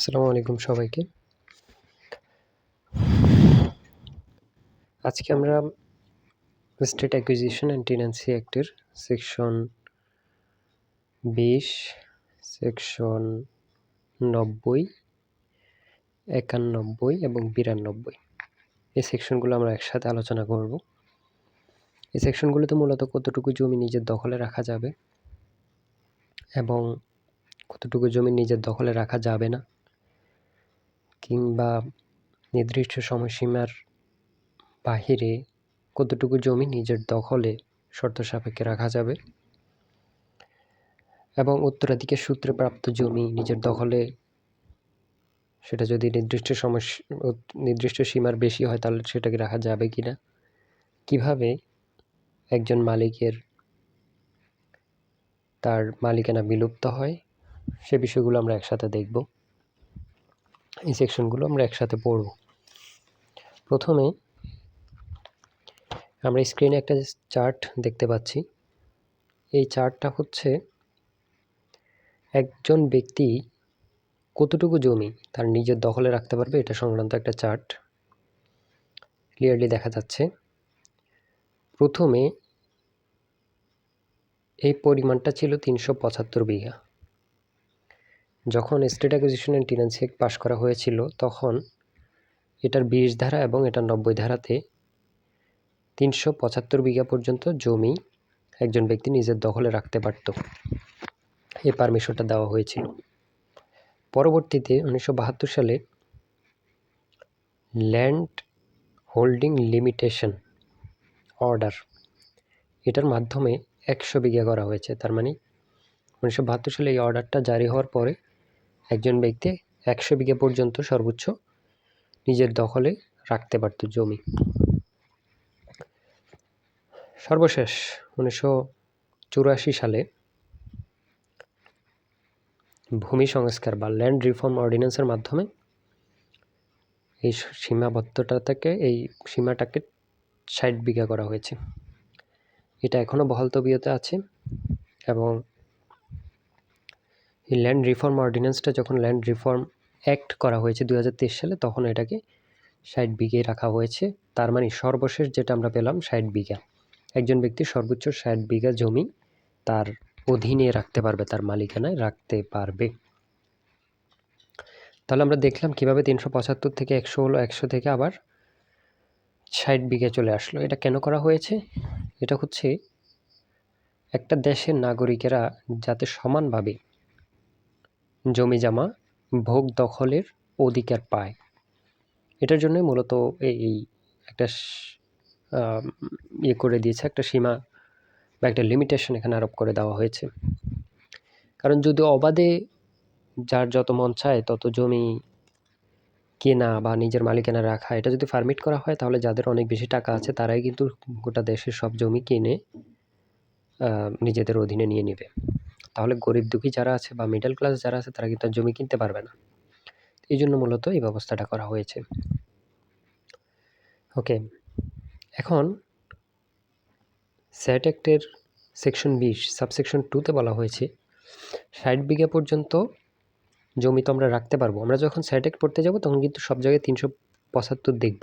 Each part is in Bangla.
আসসালামু আলাইকুম সবাইকে। আজকে আমরা স্টেট অ্যাকুইজিশন অ্যান্ড টেন্যান্সি অ্যাক্টের সেকশন বিশ, সেকশন নব্বই, একানব্বই এবং বিরানব্বই। এই সেকশনগুলো আমরা একসাথে আলোচনা করব। এই সেকশনগুলোতে মূলত কতটুকু জমি নিজের দখলে রাখা যাবে এবং কতটুকু জমি নিজের দখলে রাখা যাবে না কিংবা নির্দিষ্ট সময়সীমার বাহিরে কতটুকু জমি নিজের দখলে শর্ত সাপেক্ষে রাখা যাবে? এবং উত্তরাধিকার সূত্রে প্রাপ্ত জমি নিজের দখলে সেটা যদি নির্দিষ্ট সময় নির্দিষ্ট সীমার বেশি হয় তাহলে সেটাকে রাখা যাবে কি না কীভাবে একজন মালিকের তার মালিকানা বিলুপ্ত হয়? সে বিষয়গুলো আমরা একসাথে দেখব। এই সেকশনগুলো আমরা একসাথে পড়ব। প্রথমে আমরা স্ক্রিনে একটা চার্ট দেখতে পাচ্ছি। এই চার্টটা হচ্ছে একজন ব্যক্তি কতটুকু জমি তার নিজের দখলে রাখতে পারবে এটা সংক্রান্ত একটা চার্ট ক্লিয়ারলি দেখা যাচ্ছে। প্রথমে এই পরিমাণটা ছিল তিনশো পঁচাত্তর বিঘা। যখন state acquisition and tenancy pass করা হয়েছিল, তখন এটার বিশ ধারা এবং এটার নব্বই ধারাতে তিনশো পঁচাত্তর বিঘা পর্যন্ত জমি একজন ব্যক্তি নিজের দখলে রাখতে পারত। এই পারমিশনটা দেওয়া হয়েছিল। পরবর্তীতে উনিশশো বাহাত্তর সালে ল্যান্ড হোল্ডিং লিমিটেশন অর্ডার, এটার মাধ্যমে একশো বিঘা করা হয়েছে। তার মানে উনিশশো বাহাত্তর সালে এই অর্ডারটা জারি হওয়ার পরে একজন ব্যক্তি একশো বিঘা পর্যন্ত সর্বোচ্চ নিজের দখলে রাখতে পারত জমি। সর্বশেষ উনিশশো চুরাশি সালে ভূমি সংস্কার বা ল্যান্ড রিফর্ম অর্ডিন্যান্সের মাধ্যমে এই সীমাবদ্ধতা থেকে এই সীমাটাকে ষাট বিঘা করা হয়েছে। এটা এখনও বহাল তবিয়তে আছে এবং এই ল্যান্ড রিফর্ম অর্ডিন্যান্সটা যখন ল্যান্ড রিফর্ম অ্যাক্ট করা হয়েছে দু হাজার তেইশ সালে, তখন এটাকে ষাট বিঘে রাখা হয়েছে। তার মানে সর্বশেষ যেটা আমরা পেলাম ষাট বিঘা। একজন ব্যক্তি সর্বোচ্চ ষাট বিঘা জমি তার অধীনে রাখতে পারবে, তার মালিকানায় রাখতে পারবে। তাহলে আমরা দেখলাম কীভাবে তিনশো পঁচাত্তর থেকে একশো হলো, একশো থেকে আবার ষাট বিঘা চলে আসলো। এটা কেন করা হয়েছে? এটা হচ্ছে একটা দেশের নাগরিকেরা যাতে সমানভাবে জমি জামা, ভোগ দখলের অধিকার পায়। এটার জন্যই মূলত এই একটা ইয়ে করে দিয়েছে, একটা সীমা বা একটা লিমিটেশন এখানে আরোপ করে দেওয়া হয়েছে। কারণ যদি অবাধে যার যত মন চায়, তত জমি কেনা বা নিজের মালিকানা রাখা, এটা যদি ফার্মিট করা হয়, তাহলে যাদের অনেক বেশি টাকা আছে, তারাই কিন্তু গোটা দেশের সব জমি কিনে নিজেদের অধীনে নিয়ে নেবে। তাহলে গরিব দুঃখী যারা আছে বা মিডল ক্লাস যারা আছে, তারা কিন্তু জমি কিনতে পারবে না। এই জন্য মূলত এই ব্যবস্থাটা করা হয়েছে। ওকে এখন স্যাট অ্যাক্টের সেকশন বিশ সাবসেকশন টুতে বলা হয়েছে, ষাট বিঘা পর্যন্ত জমি তো আমরা রাখতে পারব। আমরা যখন স্যাট অ্যাক্ট পড়তে যাব, তখন কিন্তু সব জায়গায় তিনশো পঁচাত্তর দেখব।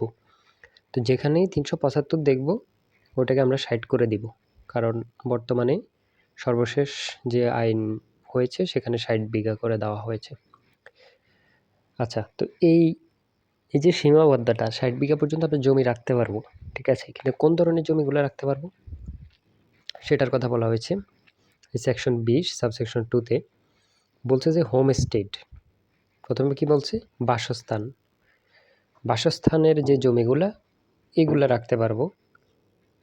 তো যেখানেই তিনশো পঁচাত্তর দেখব, ওটাকে আমরা ষাট করে দিব। কারণ বর্তমানে সর্বশেষ যে আইন হয়েছে, সেখানে ষাট বিঘা করে দেওয়া হয়েছে। আচ্ছা তো এই এই যে সীমাবদ্ধতা, ষাট বিঘা পর্যন্ত আমরা জমি রাখতে পারব, ঠিক আছে? কিন্তু কোন ধরনের জমিগুলো রাখতে পারব? সেটার কথা বলা হয়েছে। সেকশন বিশ সাবসেকশন টুতে বলছে যে হোম স্টেট প্রথমে কি বলছে? বাসস্থান। বাসস্থানের যে জমিগুলা, এগুলা রাখতে পারব।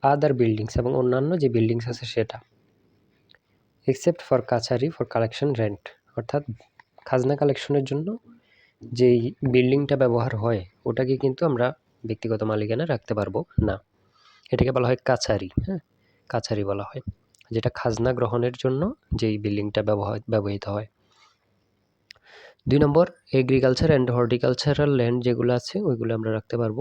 আদার বিল্ডিংস এবং অন্যান্য যে বিল্ডিংস আছে, সেটা। Except for kachari for collection rent অর্থাৎ খাজনা কালেকশনের জন্য যেই বিল্ডিংটা ব্যবহার হয়, ওটাকে কিন্তু আমরা ব্যক্তিগত মালিকানা রাখতে পারব না। এটাকে বলা হয় কাছারি হ্যাঁ? কাছারি বলা হয়, যেটা খাজনা গ্রহণের জন্য যেই বিল্ডিংটা ব্যবহার, ব্যবহৃত হয়। দুই নম্বর এগ্রিকালচার অ্যান্ড হর্টিকালচারাল ল্যান্ড যেগুলো আছে, ওইগুলো আমরা রাখতে পারব।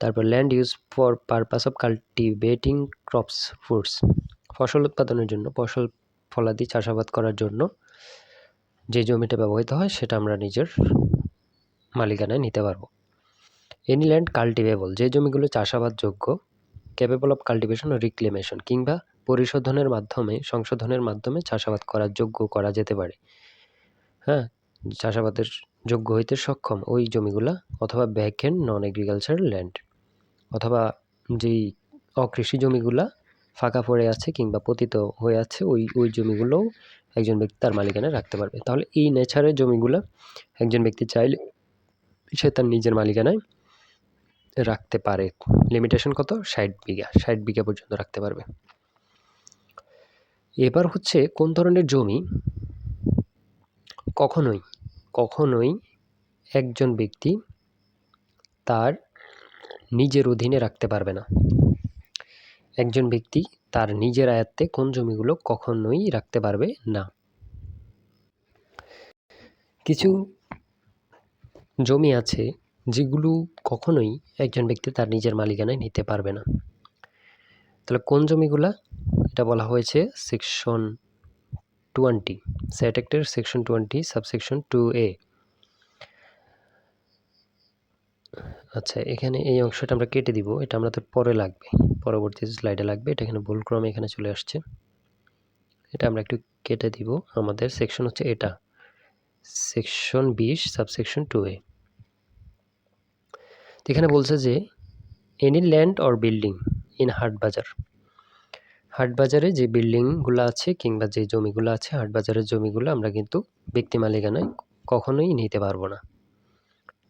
তারপর land use for purpose of cultivating crops foods ফসল উৎপাদনের জন্য, ফসল ফলাদি চাষাবাদ করার জন্য যে জমিটা ব্যবহৃত হয় সেটা আমরা নিজের মালিকানায় নিতে পারব। এনি ল্যান্ড কাল্টিভেবল যে জমিগুলো চাষাবাদযোগ্য ক্যাপেবল অফ কাল্টিভেশন ও রিক্লেমেশন কিংবা পরিশোধনের মাধ্যমে, সংশোধনের মাধ্যমে চাষাবাদ করার যোগ্য করা যেতে পারে। হ্যাঁ চাষাবাদের যোগ্য হইতে সক্ষম ওই জমিগুলা অথবা ব্যাকহ্যান্ড নন এগ্রিকালচার ল্যান্ড অথবা যেই অকৃষি জমিগুলা ফাঁকা পড়ে আছে কিংবা পতিত হয়ে আছে, ওই ওই জমিগুলোও একজন ব্যক্তি তার মালিকানায় রাখতে পারবে। তাহলে এই নেচারের জমিগুলো একজন ব্যক্তি চাইলে সে তার নিজের মালিকানায় রাখতে পারে। লিমিটেশন কত? ষাট বিঘা ষাট বিঘা পর্যন্ত রাখতে পারবে। এবার হচ্ছে কোন ধরনের জমি কখনোই কখনোই একজন ব্যক্তি তার নিজের অধীনে রাখতে পারবে না। একজন ব্যক্তি তার নিজের আয়ত্তে কোন জমিগুলো কখনোই রাখতে পারবে না। কিছু জমি আছে যেগুলো কখনোই একজন ব্যক্তি তার নিজের মালিকানায় নিতে পারবে না। তাহলে কোন জমিগুলা? এটা বলা হয়েছে section twenty SAT অ্যাক্টের section twenty subsection two A আচ্ছা এখানে এই অংশটা আমরা কেটে দিব। এটা আমাদের পরে লাগবে। পরবর্তী স্লাইডে লাগবে, এটা এখানে ভুল ক্রমে এখানে চলে আসছে। এটা আমরা একটু কেটে দিব। আমাদের সেকশন হচ্ছে এটা। সেকশন বিশ সাবসেকশন টু এ। এখানে বলছে যে any land or building in haat bazaar. হাট বাজারে যে বিল্ডিংগুলো আছে কিংবা যে জমিগুলো আছে, হাট বাজারের জমিগুলো আমরা কিন্তু ব্যক্তি মালিকানায় কখনোই নিতে পারব না।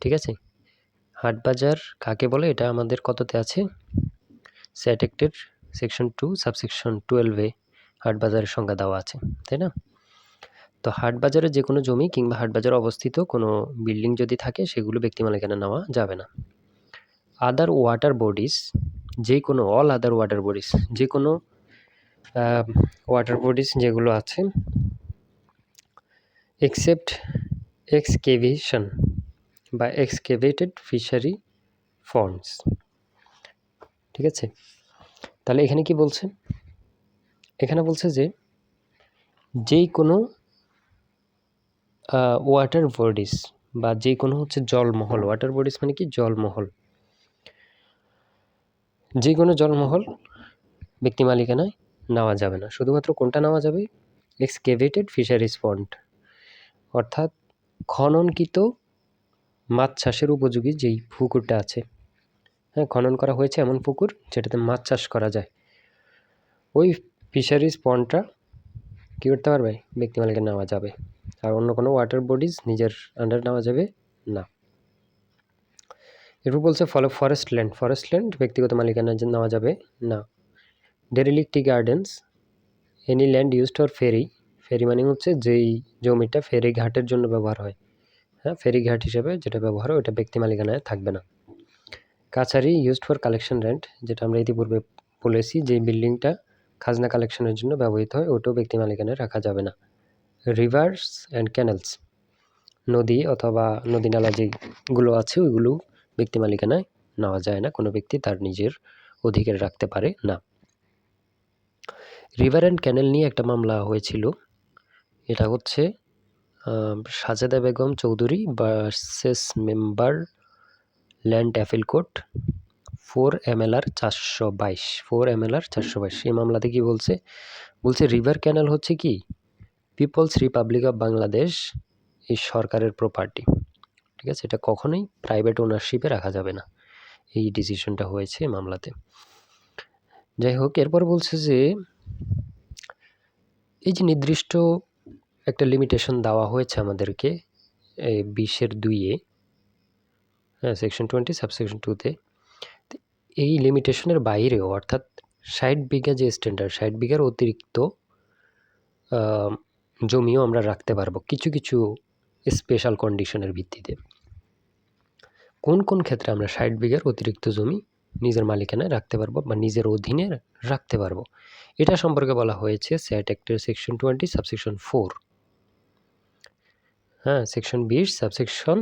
ঠিক আছে? হাট বাজার কাকে বলে? এটা আমাদের কততে আছে? স্যাট অ্যাক্টের সেকশন টু, সাবসেকশন টুয়েলভে হাট বাজারের সংজ্ঞা দেওয়া আছে, তাই না? তো হাট বাজারে যে কোনো জমি কিংবা হাট বাজারে অবস্থিত কোনো বিল্ডিং যদি থাকে, সেগুলো ব্যক্তি মালিকানা নেওয়া যাবে না। আদার ওয়াটার বডিস যে কোনো অল আদার ওয়াটার বডিস যে কোনো ওয়াটার বডিস যেগুলো আছে এক্সেপ্ট এক্সকেভেশন বা এক্সকেভেটেড ফিশারি ফন্ডস ঠিক আছে? তাহলে এখানে কি বলছে? এখানে বলছে যে, যেই কোনো ওয়াটার বডিস বা যে কোনো হচ্ছে জলমহল ওয়াটার বডিস মানে কি? জলমহল। যে কোনো জলমহল ব্যক্তি মালিকানায় নেওয়া যাবে না। শুধুমাত্র কোনটা নেওয়া যাবে? এক্সকেভেটেড ফিশারিজ পন্ড অর্থাৎ খননকৃত মাছ চাষের উপযোগী যেই পুকুরটা আছে। হ্যাঁ খনন করা হয়েছে এমন পুকুর যেটাতে মাছ চাষ করা যায়। ওই ফিশারিজ পন্ডটা কী করতে পারবে? ব্যক্তি মালিকের নেওয়া যাবে। আর অন্য কোনো ওয়াটার বডিজ নিজের আন্ডার নেওয়া যাবে না। এরপর বলছে follow forest land forest land ব্যক্তিগত মালিকানা নেওয়া যাবে না। Derelict gardens any land used for ferry ferry মানে হচ্ছে যেই জমিটা ফেরি ঘাটের জন্য ব্যবহার হয়। হ্যাঁ ফেরি ঘাট হিসেবে যেটা ব্যবহার হয় ওটা ব্যক্তি মালিকানায় থাকবে না। কাছারি ইউজড ফর কালেকশন রেন্ট যেটা আমরা ইতিপূর্বে বলেছি যে বিল্ডিংটা খাজনা কালেকশনের জন্য ব্যবহৃত হয় ওটাও ব্যক্তি মালিকানায় রাখা যাবে না। রিভার্স অ্যান্ড ক্যানেলস নদী অথবা নদী নালা যেগুলো আছে, ওইগুলো ব্যক্তি মালিকানায় নেওয়া যায় না, কোনো ব্যক্তি তার নিজের অধিকার রাখতে পারে না। রিভার অ্যান্ড ক্যানেল নিয়ে একটা মামলা হয়েছিল, এটা হচ্ছে Sajeda Begum Chowdhury versus member land appeal court four MLR চারশো বাইশ ফোর এমএলআর চারশো বাইশ। এই মামলাতে কি বলছে? বলছে রিভার ক্যানেল হচ্ছে কি? পিপলস রিপাবলিক অফ বাংলাদেশ এই সরকারের প্রপার্টি ঠিক আছে? এটা কখনোই প্রাইভেট ওনারশিপে রাখা যাবে না। এই ডিসিশনটা হয়েছে মামলাতে। যাই হোক, এরপর বলছে যে, এই যে নির্দিষ্ট একটা লিমিটেশন দেওয়া হয়েছে আমাদেরকে বিশের দুইয়ে হ্যাঁ সেকশন টোয়েন্টি সাবসেকশন টুতে এই লিমিটেশনের বাইরেও, অর্থাৎ ষাট বিঘা যে স্ট্যান্ডার্ড ষাট বিঘার অতিরিক্ত জমিও আমরা রাখতে পারব কিছু কিছু স্পেশাল কন্ডিশনের ভিত্তিতে। কোন কোন ক্ষেত্রে আমরা ষাট বিঘার অতিরিক্ত জমি নিজের মালিকানায় রাখতে পারব বা নিজের অধীনে রাখতে পারব? এটা সম্পর্কে বলা হয়েছে স্যাট অ্যাক্টের সেকশন টোয়েন্টি সাবসেকশন ফোর হ্যাঁ সেকশন বিশ সাবসেকশন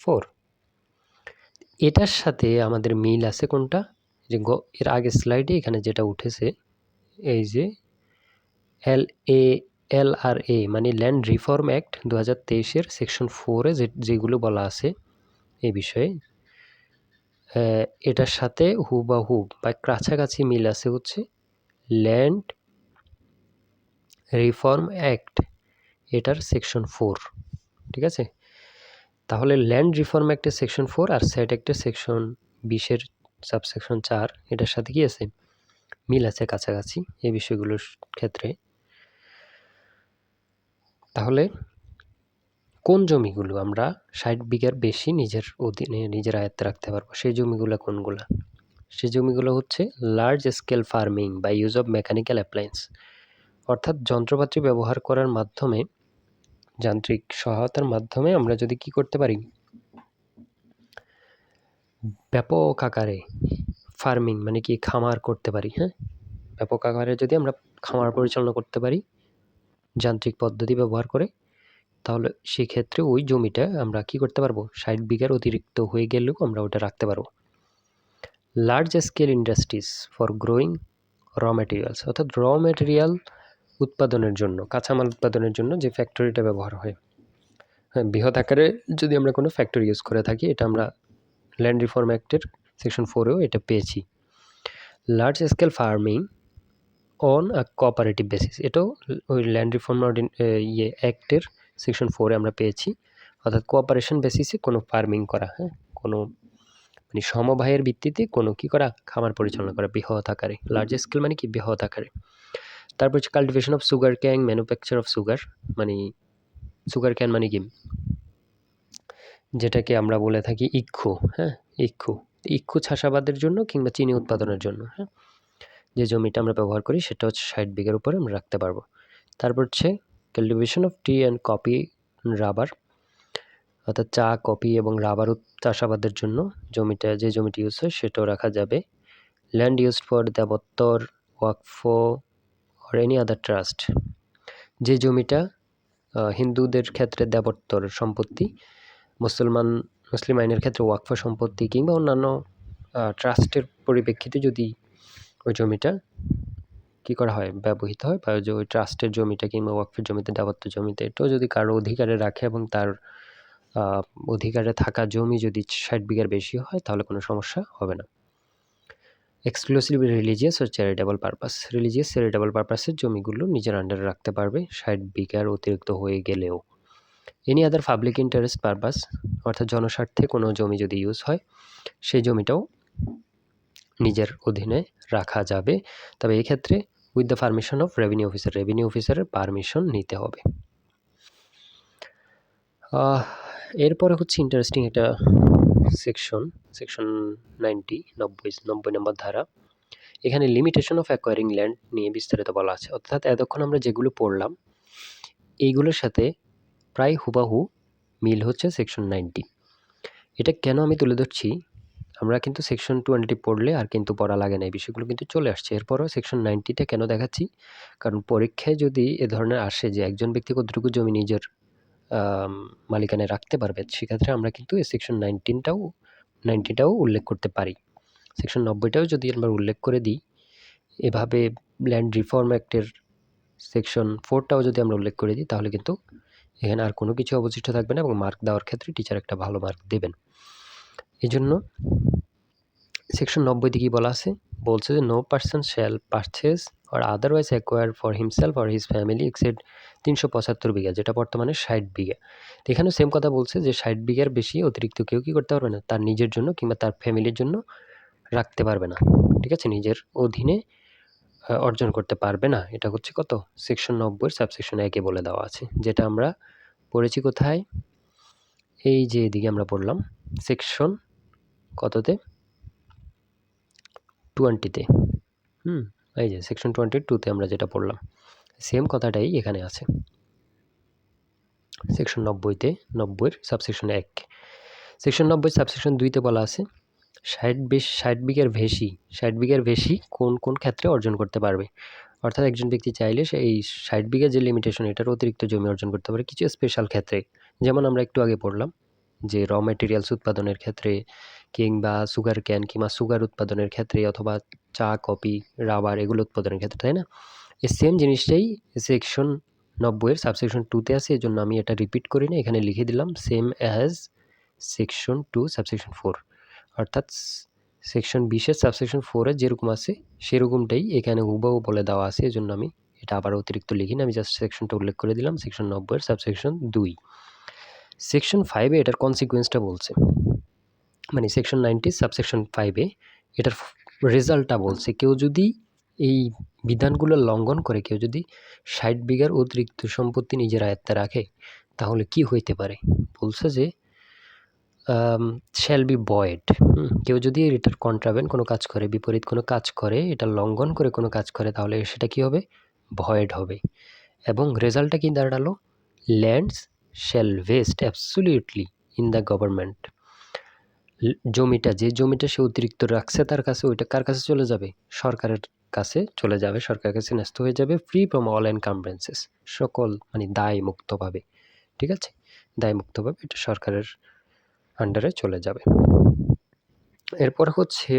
ফোর এটার সাথে আমাদের মিল আছে কোনটা? যে গ, এর আগের স্লাইডে এখানে যেটা উঠেছে, এই যে এল এ এল আর এ মানে ল্যান্ড রিফর্ম অ্যাক্ট দু হাজার তেইশের সেকশন ফোরে যে, যেগুলো বলা আছে এই বিষয়ে এটার সাথে হু বা কাছাকাছি মিল আছে হচ্ছে ল্যান্ড রিফর্ম অ্যাক্ট এটার সেকশন ফোর ঠিক আছে? তাহলে ল্যান্ড রিফর্ম অ্যাক্টের সেকশন ফোর আর সেট অ্যাক্টের সেকশন বিশের সাবসেকশন চার, এটার সাথে কি আছে? মিল আছে কাছাকাছি এই বিষয়গুলোর ক্ষেত্রে। তাহলে কোন জমিগুলো আমরা ষাট বিঘার বেশি নিজের অধীনে নিজের আয়ত্তে রাখতে পারব? সেই জমিগুলো কোনগুলো? সেই জমিগুলো হচ্ছে লার্জ স্কেল ফার্মিং বা ইউজ অফ মেকানিক্যাল অ্যাপ্লায়েন্স অর্থাৎ যন্ত্রপাতি ব্যবহার করার মাধ্যমে যান্ত্রিক সহায়তার মাধ্যমে আমরা যদি কি করতে পারি? ব্যাপক আকারে ফার্মিং মানে কি খামার করতে পারি হ্যাঁ? ব্যাপক আকারে যদি আমরা খামার পরিচালনা করতে পারি, যান্ত্রিক পদ্ধতি ব্যবহার করে, তাহলে সেক্ষেত্রে ওই জমিটা আমরা কি করতে পারব? ষাট বিঘার অতিরিক্ত হয়ে গেলেও আমরা ওটা রাখতে পারব। Large scale industries for growing raw materials অর্থাৎ র ম্যাটেরিয়াল উৎপাদনের জন্য, কাঁচামাল উৎপাদনের জন্য যে ফ্যাক্টরিটা ব্যবহার হয়। হ্যাঁ বৃহৎ আকারে যদি আমরা কোনো ফ্যাক্টরি ইউজ করে থাকি, এটা আমরা ল্যান্ড রিফর্ম অ্যাক্টের সেকশন ফোরেও এটা পেয়েছি। Large scale farming on a cooperative basis এটাও ওই ল্যান্ড রিফর্ম ইয়ে অ্যাক্টের সেকশন ফোরে আমরা পেয়েছি। অর্থাৎ কোঅপারেশন বেসিসে কোনো ফার্মিং করা হ্যাঁ কোনো মানে সমবায়ের ভিত্তিতে কোনো কি করা, খামার পরিচালনা করা বৃহৎ আকারে। লার্জ স্কেল মানে কি? বৃহৎ আকারে। তারপর হচ্ছে cultivation of sugar cane manufacture of sugar মানে সুগার ক্যান মানে কি? যেটাকে আমরা বলে থাকি ইক্ষু হ্যাঁ? ইক্ষু। ইক্ষু চাষাবাদের জন্য কিংবা চিনি উৎপাদনের জন্য হ্যাঁ? যে জমিটা আমরা ব্যবহার করি সেটা হচ্ছে ষাট বিঘার উপরে আমরা রাখতে পারব। তারপর হচ্ছে cultivation of tea and coffee rubber অর্থাৎ চা, কফি এবং রাবার চাষাবাদের জন্য জমিটা যে জমিটি ইউজ হয় সেটাও রাখা যাবে। Land used for debottar, waqf or any other trust যে জমিটা হিন্দুদের ক্ষেত্রে দেবত্তর সম্পত্তি, মুসলমান, মুসলিম আইনের ক্ষেত্রে ওয়াকফ সম্পত্তি কিংবা অন্যান্য ট্রাস্টের পরিপ্রেক্ষিতে যদি ওই জমিটা কি করা হয়, ব্যবহৃত হয় বা ওই ট্রাস্টের জমিটা কিংবা ওয়াকফের জমিতে দাবত্ব জমিতে, এটাও যদি কারও অধিকারে রাখে এবং তার অধিকারে থাকা জমি যদি ষাট বিঘার বেশি হয়, তাহলে কোনো সমস্যা হবে না। এক্সক্লুসিভ রিলিজিয়াস ও চ্যারিটেবল পারপাস রিলিজিয়াস চ্যারিটেবল পারপাসের জমিগুলো নিজের আন্ডারে রাখতে পারবে, ষাট বিঘার অতিরিক্ত হয়ে গেলেও। Any other public interest purpose অর্থাৎ জনস্বার্থে কোনো জমি যদি ইউজ হয়, সেই জমিটাও নিজের অধীনে রাখা যাবে। তবে এই ক্ষেত্রে with the permission of revenue officer revenue অফিসারের পারমিশন নিতে হবে। এরপরে হচ্ছে ইন্টারেস্টিং একটা সেকশন সেকশন নাইনটি নব্বই নব্বই নম্বর ধারা। এখানে লিমিটেশন অফ অ্যাকোয়ারিং ল্যান্ড নিয়ে বিস্তারিত বলা আছে। অর্থাৎ এতক্ষণ আমরা যেগুলো পড়লাম, এইগুলোর সাথে প্রায় হুবাহু মিল হচ্ছে সেকশন নাইনটি এটা কেন আমি তুলে ধরছি? আমরা কিন্তু সেকশন টোয়েন্টি পড়লে আর কিন্তু পড়া লাগে না, এই বিষয়গুলো কিন্তু চলে আসছে। এরপরও সেকশন নাইনটিটা কেন দেখাচ্ছি? কারণ পরীক্ষায় যদি এ ধরনের আসে যে একজন ব্যক্তি কতটুকু জমি নিজের মালিকানায় রাখতে পারবে। সেক্ষেত্রে আমরা কিন্তু এই সেকশন নাইনটিনটাও নাইনটিটাও উল্লেখ করতে পারি। সেকশন নব্বইটাও যদি আমরা উল্লেখ করে দিই, এভাবে ল্যান্ড রিফর্ম অ্যাক্টের সেকশন ফোরটাও যদি আমরা উল্লেখ করে দিই, তাহলে কিন্তু এখানে আর কোনো কিছু অবশিষ্ট থাকবে না এবং মার্ক দেওয়ার ক্ষেত্রে টিচার একটা ভালো মার্ক দেবেন। এই জন্য সেকশন নব্বইতে কী বলা আছে? বলছে যে no person shall purchase or otherwise acquire for himself or his family exceed তিনশো পঁচাত্তর বিঘা, যেটা বর্তমানে ষাট বিঘা। তো এখানেও সেম কথা বলছে যে ষাট বিঘার বেশি অতিরিক্ত কেউ কী করতে পারবে না। তার নিজের জন্য কিংবা তার ফ্যামিলির জন্য রাখতে পারবে না। ঠিক আছে? নিজের অধীনে অর্জন করতে পারবে না। এটা হচ্ছে কত? সেকশন নব্বই সাবসেকশন একে বলে দেওয়া আছে। যেটা আমরা পড়েছি কোথায়? এই যে এদিকে আমরা পড়লাম। সেকশন কততে? টোয়েন্টিতে হুম, এই যে সেকশন টোয়েন্টি টুতে আমরা যেটা পড়লাম। সেম কথাটাই এখানে আছে। সেকশন নব্বইতে, নব্বইয়ের সাবসেকশন এক। সেকশন নব্বই সাবসেকশন দুইতে বলা আছে, ষাট বেশ, ষাট বিঘার বেশি ষাট বিঘার বেশি কোন কোন ক্ষেত্রে অর্জন করতে পারবে? অর্থাৎ একজন ব্যক্তি চাইলে সে এই ষাট বিঘা যে লিমিটেশন এটার অতিরিক্ত জমি অর্জন করতে পারে কিছু স্পেশাল ক্ষেত্রে। যেমন আমরা একটু আগে পড়লাম যে র ম্যাটেরিয়ালস উৎপাদনের ক্ষেত্রে কিংবা সুগার ক্যান কিংবা সুগার উৎপাদনের ক্ষেত্রে অথবা চা, কফি রাবার এগুলো উৎপাদনের ক্ষেত্রে, তাই না? এই সেম জিনিসটাই সেকশন নব্বইয়ের সাবসেকশন টুতে আছে এই জন্য আমি এটা রিপিট করি না এখানে লিখে দিলাম same as section two subsection four অর্থাৎ সেকশন বিশের সাবসেকশন ফোরে যেরকম আছে, সেরকমটাই এখানে হুবাহু বলে দেওয়া আছে এই জন্য আমি এটা আবার অতিরিক্ত লিখি না আমি জাস্ট সেকশনটা উল্লেখ করে দিলাম সেকশন নব্বইয়ের সাবসেকশন দুই। সেকশন ফাইভে এটার কনসিকুয়েন্সটা বলছে। মানে সেকশন নাইনটি সাবসেকশন ফাইভে এটার রেজাল্টটা বলছে। কেউ যদি এই বিধানগুলো লঙ্ঘন করে কেউ যদি ষাট বিঘার অতিরিক্ত সম্পত্তি নিজের আয়ত্তে রাখে, তাহলে কি হইতে পারে? বলছে যে শ্যাল বি বয়েড কেউ যদি এটার কন্ট্রাভেন্ট কোনো কাজ করে, বিপরীত কোনো কাজ করে, এটা লঙ্ঘন করে কোনো কাজ করে, তাহলে সেটা কি হবে? ভয়েড হবে। এবং রেজাল্টটা কি দাঁড়াল? Lands shall vest absolutely in the government জমিটা, যে জমিটা সে অতিরিক্ত রাখছে, তার কাছে ওইটা কার কাছে চলে যাবে? সরকারের কাছে চলে যাবে, সরকারের কাছে ন্যস্ত হয়ে যাবে ফ্রি ফ্রম অল এনকামব্রেন্সেস সকল মানে দায় মুক্তভাবে, ঠিক আছে? দায় মুক্তভাবে এটা সরকারের আন্ডারে চলে যাবে। এরপর হচ্ছে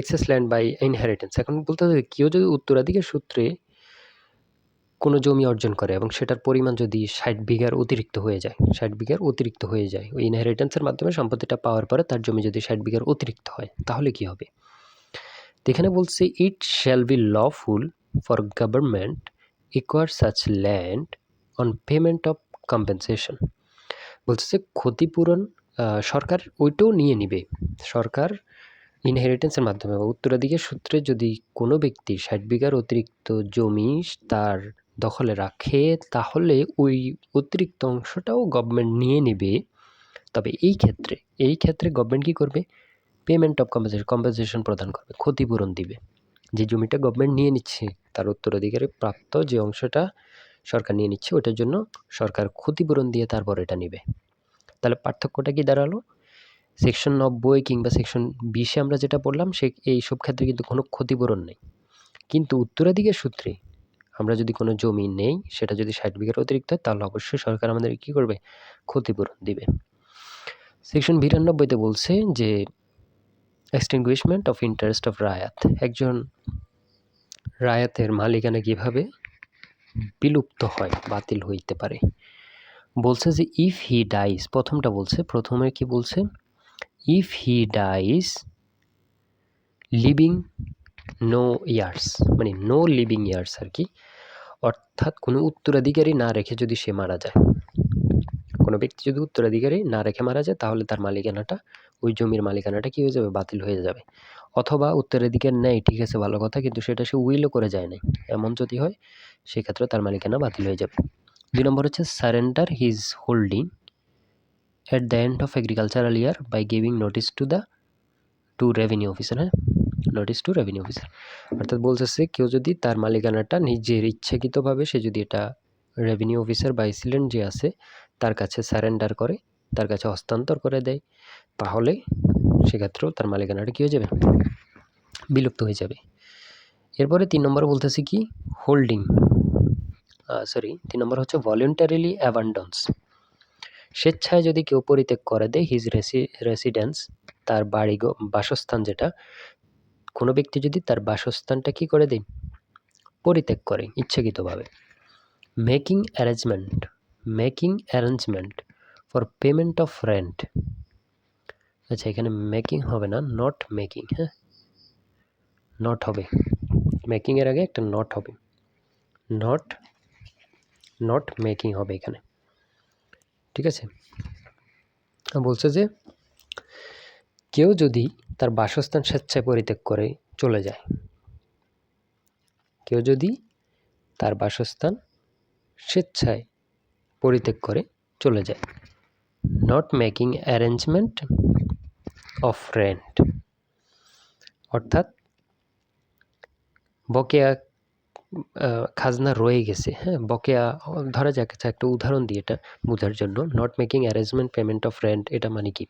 এক্সেস ল্যান্ড বাই ইনহেরিটেন্স এখন বলতে হবে কেউ যদি উত্তরাধিকার সূত্রে কোনো জমি অর্জন করে এবং সেটার পরিমাণ যদি ষাট বিঘার অতিরিক্ত হয়ে যায়, ষাট বিঘার অতিরিক্ত হয়ে যায়, ওই ইনহেরিটেন্সের মাধ্যমে সম্পত্তিটা পাওয়ার পরে তার জমি যদি ষাট বিঘার অতিরিক্ত হয়, তাহলে কি হবে? এখানে বলছে it shall be lawful for government acquire such land on payment of compensation বলছে যে, ক্ষতিপূরণ সরকার ওইটাও নিয়ে নিবে। সরকার ইনহেরিটেন্সের মাধ্যমে বা উত্তরাধিকার সূত্রে যদি কোনো ব্যক্তি ষাট বিঘার অতিরিক্ত জমি তার দখলে রাখে, তাহলে ওই অতিরিক্ত অংশটাও গভর্নমেন্ট নিয়ে নেবে। তবে এই ক্ষেত্রে এই ক্ষেত্রে গভর্নমেন্ট কী করবে? পেমেন্ট অফ কম্পেনসেশন কম্পেনসেশন প্রদান করবে, ক্ষতিপূরণ দিবে। যে জমিটা গভর্নমেন্ট নিয়ে নিচ্ছে, তার উত্তরাধিকারে প্রাপ্ত যে অংশটা সরকার নিয়ে নিচ্ছে, ওটার জন্য সরকার ক্ষতিপূরণ দিয়ে তারপর এটা নিবে। তাহলে পার্থক্যটা কি দাঁড়াল? সেকশন নব্বই কিংবা সেকশন বিশে আমরা যেটা বললাম সে এই সব ক্ষেত্রে কিন্তু কোনো ক্ষতিপূরণ নেই। কিন্তু উত্তরাধিকার সূত্রে আমরা যদি কোনো জমি নেই, সেটা যদি ষাট বিঘার অতিরিক্ত হয়, তাহলে অবশ্যই সরকার আমাদের কী করবে? ক্ষতিপূরণ দিবে। সেকশন বিরানব্বইতে বলছে যে extinguishment of interest of raiyat একজন রায়াতের মালিকানা কীভাবে বিলুপ্ত হয়, বাতিল হইতে পারে? বলছে যে ইফ হি ডাইস প্রথমটা বলছে, প্রথমে কি বলছে? If he dies leaving no heirs মানে নো লিভিং ইয়ার্স আর কি। অর্থাৎ কোনো উত্তরাধিকারী না রেখে যদি সে মারা যায়। কোনো ব্যক্তি যদি উত্তরাধিকারী না রেখে মারা যায়, তাহলে তার মালিকানাটা, ওই জমির মালিকানাটা কী হয়ে যাবে? বাতিল হয়ে যাবে। অথবা উত্তরাধিকার নেয়, ঠিক আছে, ভালো কথা, কিন্তু সেটা সে উইলও করে যায় নাই। এমন যদি হয়, সেক্ষেত্রে তার মালিকানা বাতিল হয়ে যাবে। দুই নম্বর হচ্ছে surrender his holding at the end of agricultural year by giving notice to the to revenue officer হ্যাঁ? নোটিস টু রেভিনিউ অফিসার অর্থাৎ বলতেছে, কেউ যদি তার মালিকানাটা নিজের ইচ্ছাকৃতভাবে সে যদি এটা রেভিনিউ অফিসার বা এসিলেন্ট যে আছে তার কাছে সারেন্ডার করে, তার কাছে হস্তান্তর করে দেয়, তাহলে সেক্ষেত্রেও তার মালিকানাটা কী হয়ে যাবে? বিলুপ্ত হয়ে যাবে। এরপরে তিন নম্বর বলতেছি কি? হোল্ডিং সরি তিন নম্বর হচ্ছে ভলেন্টারিলি অ্যাবান্ডন্স স্বেচ্ছায় যদি কেউ পরিত্যাগ করে দেয় হিজ রেসি রেসিডেন্স তার বাড়ি বাসস্থান যেটা, কোনো ব্যক্তি যদি তার বাসস্থানটা কি করে দেয়? পরিত্যাগ করে, ইচ্ছাকৃতভাবে। Making arrangement making arrangement for payment of rent আচ্ছা এখানে মেকিং হবে না নট মেকিং হ্যাঁ? নট হবে। মেকিংয়ের আগে একটা নট হবে। নট নট মেকিং হবে এখানে। ঠিক আছে? বলছে যে, কেউ যদি তার বাসস্থান স্বেচ্ছায় পরিত্যাগ করে চলে যায়, কেউ যদি তার বাসস্থান স্বেচ্ছায় পরিত্যাগ করে চলে যায়। Not making arrangement of rent অর্থাৎ বকেয়া খাজনা রয়ে গেছে হ্যাঁ? বকেয়া, ধরা যাক আচ্ছা একটা উদাহরণ দিয়ে এটা বোঝার জন্য। Not making arrangement payment of rent এটা মানে কি?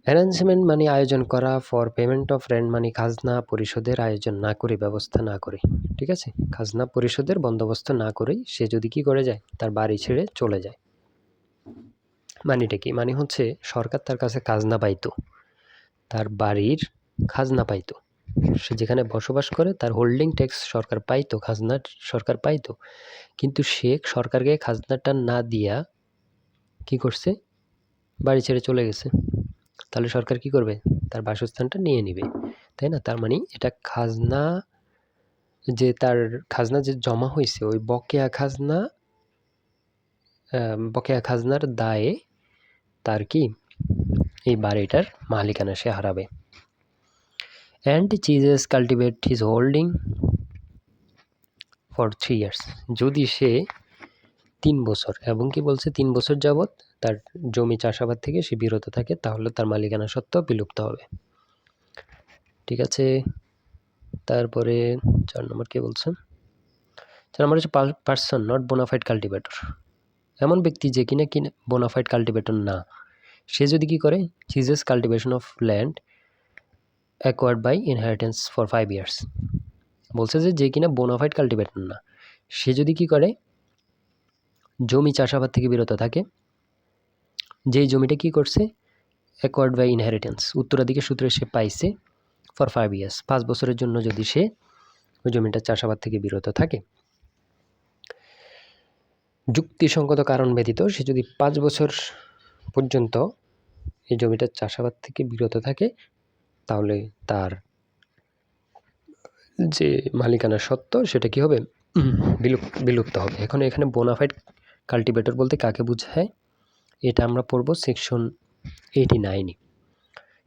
অ্যারেঞ্জমেন্ট মানে আয়োজন করা ফর পেমেন্ট অফ রেন্ট মানি খাজনা পরিশোধের আয়োজন না করে, ব্যবস্থা না করে, ঠিক আছে? খাজনা পরিশোধের বন্দোবস্ত না করেই সে যদি কি করে যায়? তার বাড়ি ছেড়ে চলে যায়। মানিটা কি? মানে হচ্ছে সরকার তার কাছে খাজনা পাইতো। তার বাড়ির খাজনা পাইতো। সে যেখানে বসবাস করে, তার হোল্ডিং ট্যাক্স সরকার পাইতো, খাজনা সরকার পাইতো। কিন্তু সে সরকারকে খাজনাটা না দিয়া কি করছে? বাড়ি ছেড়ে চলে গেছে। তাহলে সরকার কি করবে? তার বাসস্থানটা নিয়ে নিবে, তাই না? তার মানে এটা খাজনা যে তার খাজনা যে জমা হয়েছে ওই বকেয়া খাজনা বকেয়া খাজনার দায়ে তার কি এই বাড়িটার মালিকানা সে হারাবে। And ceases cultivate his holding for three years যদি সে তিন বছর, এবং কি বলছে? তিন বছর যাবৎ তার জমি চাষাবাদ থেকে সে বিরত থাকে, তাহলে তার মালিকানা সত্ত্বেও বিলুপ্ত হবে। ঠিক আছে? তারপরে চার নম্বর কে বলছেন? চার নম্বর হচ্ছে পার্সন নট বোনাফাইড কাল্টিভেটর এমন ব্যক্তি যে কিনা কিনা বোনাফাইড কাল্টিভেটর না, সে যদি কি করে? Ceases cultivation of land acquired by inheritance for five years বলছে যে যে কিনা বোনাফাইড কাল্টিভেটর না, সে যদি কি করে? জমি চাষাবাদ থেকে বিরত থাকে যেই জমিটা কি করছে? অ্যাকোয়ার্ড বাই ইনহেরিটেন্স উত্তরাধিকার সূত্রে সে পাইছে ফর ফাইভ ইয়ার্স পাঁচ বছরের জন্য যদি সে ওই জমিটা চাষাবাদ থেকে বিরত থাকে। যুক্তিসঙ্গত কারণ ব্যতীত সে যদি পাঁচ বছর পর্যন্ত এই জমিটা চাষাবাদ থেকে বিরত থাকে, তাহলে তার যে মালিকানা সত্ত্ব সেটা কি হবে? বিলুপ্ত বিলুপ্ত হবে। এখন এখানে বোনাফাইড কাল্টিভেটর বলতে কাকে বোঝায়? এটা আমরা পড়ব সেকশন এইটি নাইনে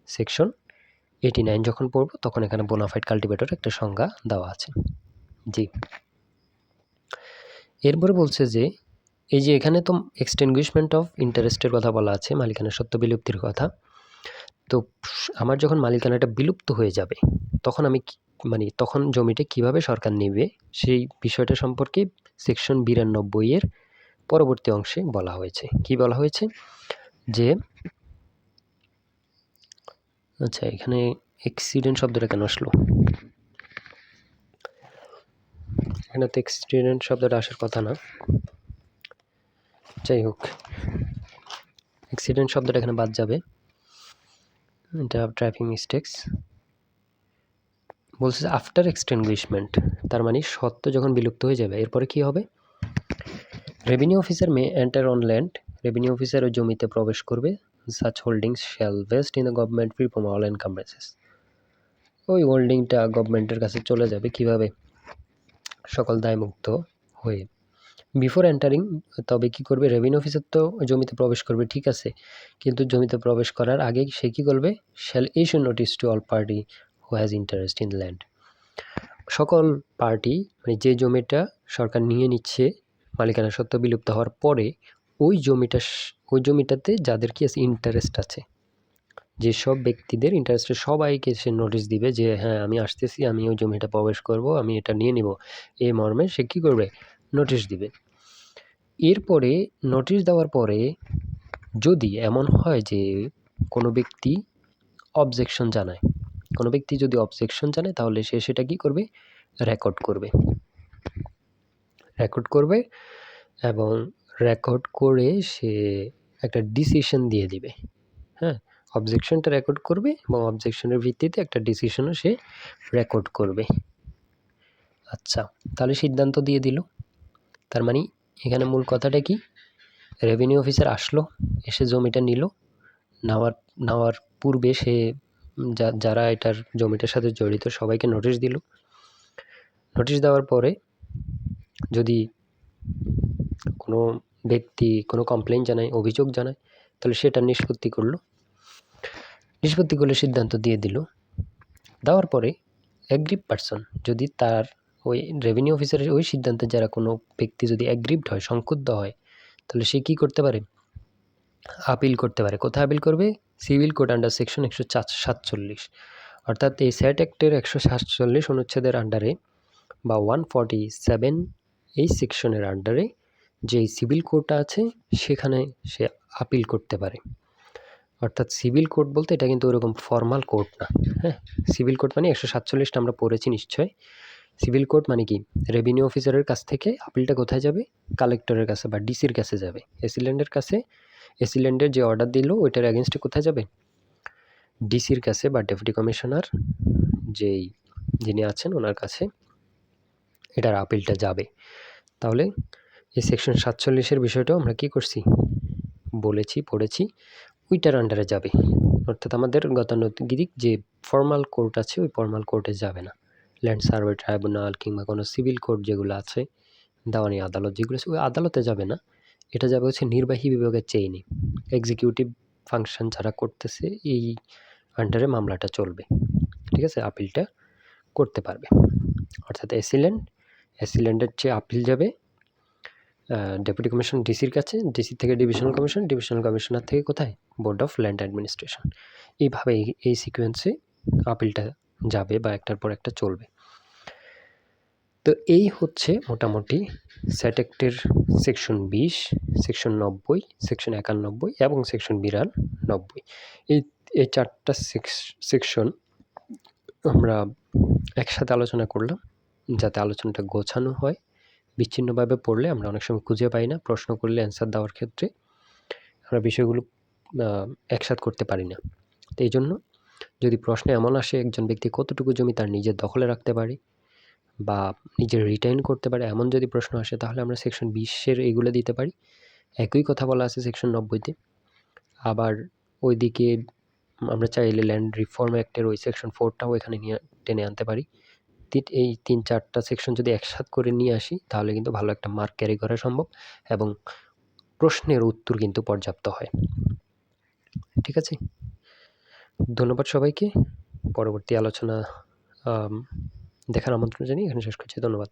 সেকশন এইটি নাইন যখন পড়ব, তখন এখানে বোনাফাইড কাল্টিভেটর একটা সংজ্ঞা দেওয়া আছে। জি। এরপরে বলছে যে, এই যে এখানে তো এক্সটেনগুইশমেন্ট অফ ইন্টারেস্টের কথা বলা আছে, মালিকানা সত্য বিলুপ্তির কথা। তো আমার যখন মালিকানাটা বিলুপ্ত হয়ে যাবে, তখন আমি মানে তখন জমিটা কীভাবে সরকার নেবে, সেই বিষয়টা সম্পর্কে সেকশন বিরানব্বই এর পরবর্তী অংশে বলা হয়েছে। কি বলা হয়েছে? যে আচ্ছা এখানে এক্সিডেন্ট শব্দটা কেন আসলো? এখানে তো এক্সিডেন্ট শব্দটা আসার কথা না। যাই হোক অ্যাক্সিডেন্ট শব্দটা এখানে বাদ যাবে। এটা ট্রাফিক মিস্টেক্স বলছে আফটার এক্সটেনগুইশমেন্ট তার মানে সত্য যখন বিলুপ্ত হয়ে যাবে, এরপরে কি হবে? Revenue officer may enter on land revenue officer ওই জমিতে প্রবেশ করবে। Such holdings shall vest in the government free from all encumbrances ওই হোল্ডিংটা গভর্নমেন্টের কাছে চলে যাবে কীভাবে? সকল দায়মুক্ত হয়ে। বিফোর এন্টারিং তবে কি করবে? রেভিনিউ অফিসার তো জমিতে প্রবেশ করবে, ঠিক আছে। কিন্তু জমিতে প্রবেশ করার আগে সে কী করবে? Shall issue notice to all party who has interest in land সকল পার্টি মানে যে জমিটা সরকার নিয়ে নিচ্ছে মালিকানা সত্ত্ব বিলুপ্ত হওয়ার পরে ওই জমিটা ওই জমিটাতে যাদের কি আছে ইন্টারেস্ট আছে যেসব ব্যক্তিদের ইন্টারেস্টে সবাইকে সে নোটিশ দিবে যে হ্যাঁ আমি আসতেছি, আমি ওই জমিটা প্রবেশ করব, আমি এটা নিয়ে নিব। এই মর্মে সে কী করবে? নোটিশ দিবে। এরপরে নোটিশ দেওয়ার পরে যদি এমন হয় যে কোনো ব্যক্তি অবজেকশন জানায়, কোনো ব্যক্তি যদি অবজেকশন জানায় তাহলে সে সেটা কী করবে? রেকর্ড করবে। রেকর্ড করবে এবং রেকর্ড করে সে একটা ডিসিশন দিয়ে দিবে। হ্যাঁ? অবজেকশনটা রেকর্ড করবে এবং অবজেকশনের ভিত্তিতে একটা ডিসিশনও সে রেকর্ড করবে। আচ্ছা তাহলে সিদ্ধান্ত দিয়ে দিল। তার মানে এখানে মূল কথাটা কি? রেভিনিউ অফিসার আসলো, এসে জমিটা নিল। নেওয়ার নেওয়ার পূর্বে সে যারা এটার জমিটার সাথে জড়িত সবাইকে নোটিশ দিল। নোটিশ দেওয়ার পরে যদি কোনো ব্যক্তি কোনো কমপ্লেন জানায়, অভিযোগ জানায়, তাহলে সেটা নিষ্পত্তি করল। নিষ্পত্তি করলে সিদ্ধান্ত দিয়ে দিল। দেওয়ার পরে অ্যাগ্রিপ পারসন যদি তার ওই রেভিনিউ অফিসারের ওই সিদ্ধান্তে যারা কোনো ব্যক্তি যদি অ্যাগ্রিভড হয়, সংক্ষুব্ধ হয়, তাহলে সে কী করতে পারে? আপিল করতে পারে। কোথায় আপিল করবে? সিভিল কোড আন্ডার সেকশন একশো সাতচল্লিশ। অর্থাৎ এই স্যাট অ্যাক্টের একশো সাতচল্লিশ অনুচ্ছেদের আন্ডারে বা ওয়ান ফর্টি সেভেন এই সেকশনের আন্ডারে যে সিভিল কোর্টটা আছে, সেখানে সে আপিল করতে পারে। অর্থাৎ সিভিল কোর্ট বলতে এটা কিন্তু ওরকম ফর্মাল কোর্ট না হ্যাঁ? সিভিল কোর্ট মানে একশো সাতচল্লিশটা আমরা পড়েছি নিশ্চয়। সিভিল কোর্ট মানে কি? রেভিনিউ অফিসারের কাছ থেকে আপিলটা কোথায় যাবে? কালেক্টরের কাছে বা ডিসির কাছে যাবে। এসিল্যান্ডের কাছে এসিল্যান্ডের যে অর্ডার দিল, ওইটার অ্যাগেনস্টে কোথায় যাবে? ডিসির কাছে বা ডেপুটি কমিশনার যেই যিনি আছেন, ওনার কাছে এটার আপিলটা যাবে। তাহলে এই সেকশন সাতচল্লিশের বিষয়টাও আমরা কি করছি? বলেছি, পড়েছি, ওইটার আন্ডারে যাবে। অর্থাৎ আমাদের গতানুগতিক যে ফর্মাল কোর্ট আছে, ওই ফর্মাল কোর্টে যাবে না। ল্যান্ড সার্ভে ট্রাইব্যুনাল কিংবা কোনো সিভিল কোর্ট যেগুলো আছে, দেওয়ানি আদালত যেগুলো আছে, ওই আদালতে যাবে না। এটা যাবে হচ্ছে নির্বাহী বিভাগের চেইনে এক্সিকিউটিভ ফাংশন যারা করতেছে, এই আন্ডারে মামলাটা চলবে। ঠিক আছে? আপিলটা করতে পারবে। অর্থাৎ এসিল্যান্ড এসিল্যান্ডের চেয়ে আপিল যাবে। ডেপুটি কমিশন ডিসির কাছে ডিসি থেকে ডিভিশনাল কমিশন ডিভিশনাল কমিশনার থেকে কোথায়? বোর্ড অফ ল্যান্ড অ্যাডমিনিস্ট্রেশন এইভাবে এই এই সিকোয়েন্সে আপিলটা যাবে বা একটার পর একটা চলবে। তো এই হচ্ছে মোটামুটি স্যাটেক্টের সেকশন বিশ সেকশন নব্বই সেকশন একানব্বই এবং সেকশন বিরানব্বই। এই এই চারটা সেকশন আমরা একসাথে আলোচনা করলাম। যাতে আলোচনাটা গোছানো হয়। বিচ্ছিন্নভাবে পড়লে আমরা অনেক সময় খুঁজে পাই না, প্রশ্ন করলে অ্যান্সার দেওয়ার ক্ষেত্রে। আমরা বিষয়গুলো একসাথ করতে পারি না। তো এই জন্য যদি প্রশ্নে এমন আসে, একজন ব্যক্তি কতটুকু জমি তার নিজের দখলে রাখতে পারে বা নিজের রিটার্ন করতে পারে, এমন যদি প্রশ্ন আসে, তাহলে আমরা সেকশন বিশের এগুলো দিতে পারি। একই কথা বলা আছে সেকশন নব্বইতে। আবার ওইদিকে আমরা চাইলে ল্যান্ড রিফর্ম অ্যাক্টের ওই সেকশন ফোরটাও এখানে নিয়ে টেনে আনতে পারি। এই তিন চারটা সেকশন যদি একসাথ করে নিয়ে আসি, তাহলে কিন্তু ভালো একটা মার্ক ক্যারি করা সম্ভব এবং প্রশ্নের উত্তর কিন্তু পর্যাপ্ত হয়। ঠিক আছে? ধন্যবাদ সবাইকে। পরবর্তী আলোচনা দেখার আমন্ত্রণ জানিয়ে এখানে শেষ করছি। ধন্যবাদ।